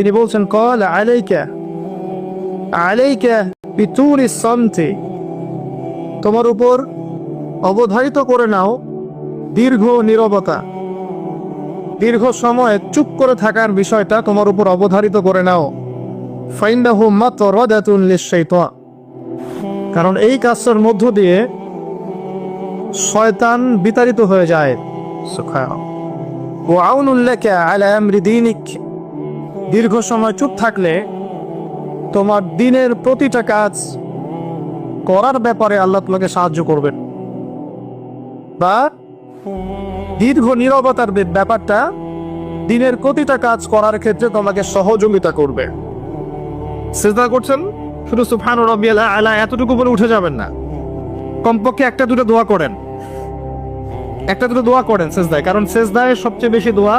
তিনি বলছেন, কল আলাইকা আলাইকা পিতুরি তোমার উপর অবধারিত করে নাও দীর্ঘ নীরবতা। দীর্ঘ সময় চুপ করে থাকার বিষয়টা তোমার উপর অবধারিত করে নাও। মাত্র কারণ এই কাজটার মধ্য দিয়ে শয়তান বিতাড়িত হয়ে যায়। সুবহানাল্লাহ। ওয়া আউনুল্লাকা আলা আমরি দীর্ঘ সময় চুপ থাকলে তোমার দিনের প্রতিটা কাজ করার ব্যাপারে আল্লাহ তোমাকে সাহায্য করবেন। বা দীর্ঘ নীরবতার ব্যাপারটা দিনের প্রতিটা কাজ করার ক্ষেত্রে তোমাকে সহযোগিতা করবে। সেজদা করছেন? শুধু সুফান আলা এতটুকু বলে উঠে যাবেন না। কমপক্ষে একটা দুটো দোয়া করেন। একটা দুটো দোয়া করেন সেজদায়, কারণ সেজদায় সবচেয়ে বেশি দোয়া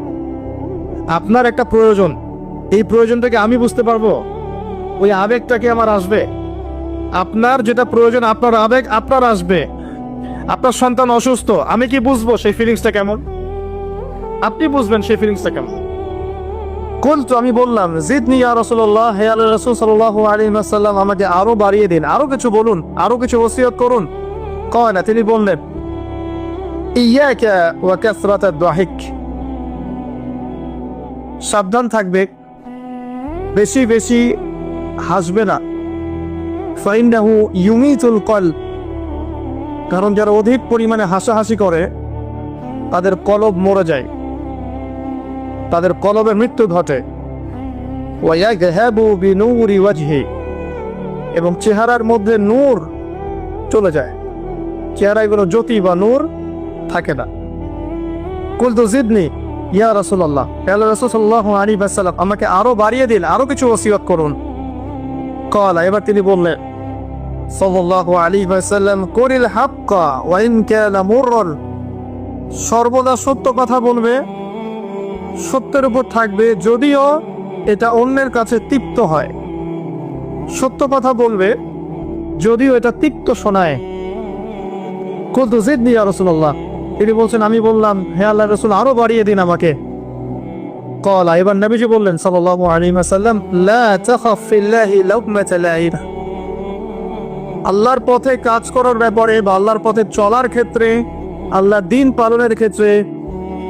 আপনার একটা প্রয়োজন। এই প্রয়োজনটাকে আমি বুঝতে পারব। ওই আবেগটাকে আমার আসবে? আপনার যেটা প্রয়োজন, আপনার আবেগ আপনার আসবে। আপনার সন্তান অসুস্থ, আমি কি বুঝব সেই ফিলিংসটা কেমন? আপনি বুঝবেন সেই ফিলিংসটা কেমন? তো আমি বললাম, জিদনি ইয়া রাসূলুল্লাহ, হে আল্লাহ রাসূল সাল্লাল্লাহু আলাইহি ওয়াসাল্লাম, আমাকে আরও বাড়িয়ে দিন, আরও কিছু বলুন, আরও কিছু ওসিয়ত করুন। কয় না, তিনি বললেন ইয়াকা ওয়া কাসরাত ad-দাহিক সাবধান থাকবে। বেশি বেশি হাসবে না। ফাইন্নাহু ইউমিতুল কলব কারণ যারা অধিক পরিমাণে হাসাহাসি করে, তাদের কলব মরে যায়। তাদের কলবে মৃত্যু ঘটে। এবং চেহারার মধ্যে নূর চলে যায়। চেহারায় কোনো জ্যোতি বা নূর থাকে না। কুলতু জিদনি। ইয়া রাসূলুল্লাহ আল্লাহ রাসূল সাল্লাল্লাহু আলাইহি আমাকে আরও বাড়িয়ে দিন, আরও কিছু ওসিয়ত করুন। কলা এবার তিনি বললেন, সাল্লাল্লাহু আলাইহি ওয়াসাল্লাম, কুরিল হাক্কা ওয়া ইন কানা সর্বদা সত্য কথা বলবে, সত্যের উপর থাকবে, যদিও এটা অন্যের কাছে তিক্ত হয়। সত্য কথা বলবে, যদিও এটা তিক্ত শোনায়। কুলতু জিদনি ইয়া রাসূলুল্লাহ। তিনি বলছেন, আমি বললাম, হে আল্লাহ রসুল, আরও বাড়িয়ে দিন আমাকে। কলা, এবার নবীজি বললেন আল্লাহর পথে কাজ করার ব্যাপারে বা আল্লাহর পথে চলার ক্ষেত্রে, আল্লাহ দিন পালনের ক্ষেত্রে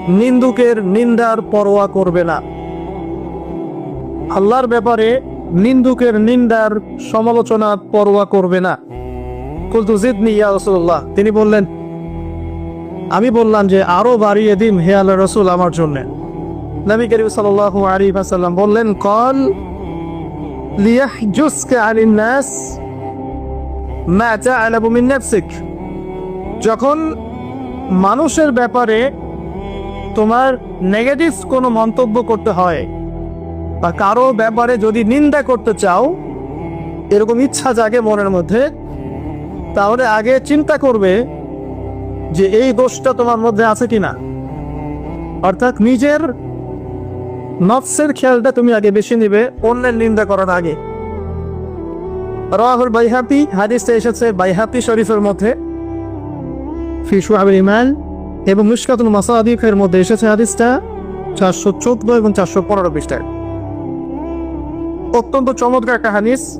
নিন্দুকের নিন্দার পরোয়া করবে না। আল্লাহর ব্যাপারে নিন্দুকের নিন্দার সমালোচনা পরোয়া করবে না। কুলতু জিদনি ইয়া তিনি বললেন আমি বললাম যে আরও বাড়িয়ে দিন হে আল্লাহ রসুল আমার জন্য। নবী করিম সাল্লাল্লাহু আলাইহি ওয়াসাল্লাম বললেন, কল লিয়াহজুসকা আনিন নাস মা যখন মানুষের ব্যাপারে তোমার নেগেটিভ কোনো মন্তব্য করতে হয় বা কারও ব্যাপারে যদি নিন্দা করতে চাও, এরকম ইচ্ছা জাগে মনের মধ্যে, তাহলে আগে চিন্তা করবে যে এই দোষটা তোমার মধ্যে আছে কিনা? অর্থাৎ নিজের নফসের খেয়ালটা তুমি আগে বেশি নিবে, অন্যের নিন্দা করার আগে। রাহুল বাইহাপি হাদিসটা এসেছে বাইহাপি শরীফের মধ্যে। ফিসু আবির ইমান এবং মুশকাতুল মাসাদিফের মধ্যে এসেছে হাদিসটা চারশো চোদ্দ এবং চারশো পনেরো পৃষ্ঠায়। অত্যন্ত চমৎকার একটা হাদিস।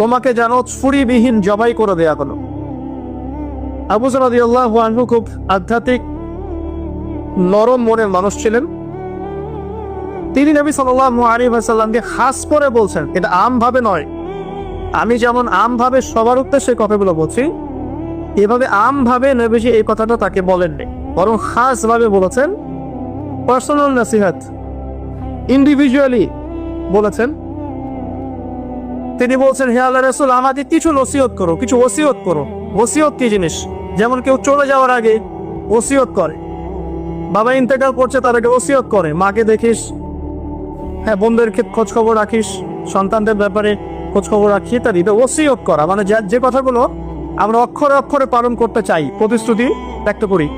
তোমাকে যেন ছুরিবিহীন জবাই করে দেয়া হলো। আবু সালাদিয়াল্লাহু আনহু খুব আধ্যাত্মিক, নরম মনের মানুষ ছিলেন। তিনি নবী ওয়াসাল্লামকে খাস করে বলছেন, এটা আমভাবে নয়। আমি যেমন আমভাবে সবার উদ্দেশ্যে কথাগুলো বলছি, এভাবে আমভাবে নবীজি এই কথাটা তাকে বলেননি, বরং খাসভাবে বলেছেন। পার্সোনাল নাসিহাত ইন্ডিভিজুয়ালি বলেছেন। তিনি বলছেন, হে আল্লাহ রসুল আমাকে কিছু নসিহত করো, কিছু ওসিয়ত করো। ওসিয়ত কি জিনিস? যেমন কেউ চলে যাওয়ার আগে ওসিয়ত করে। বাবা ইন্তেকাল করছে, তার আগে ওসিয়ত করে। মাকে দেখিস হ্যাঁ বোনদের ক্ষেত- খোঁজ খবর রাখিস, সন্তানদের ব্যাপারে খোঁজ খবর রাখি ইত্যাদি। এটা ওসিয়ত করা মানে যে কথাগুলো আমরা অক্ষরে অক্ষরে পালন করতে চাই, প্রতিশ্রুতি ব্যক্ত করি।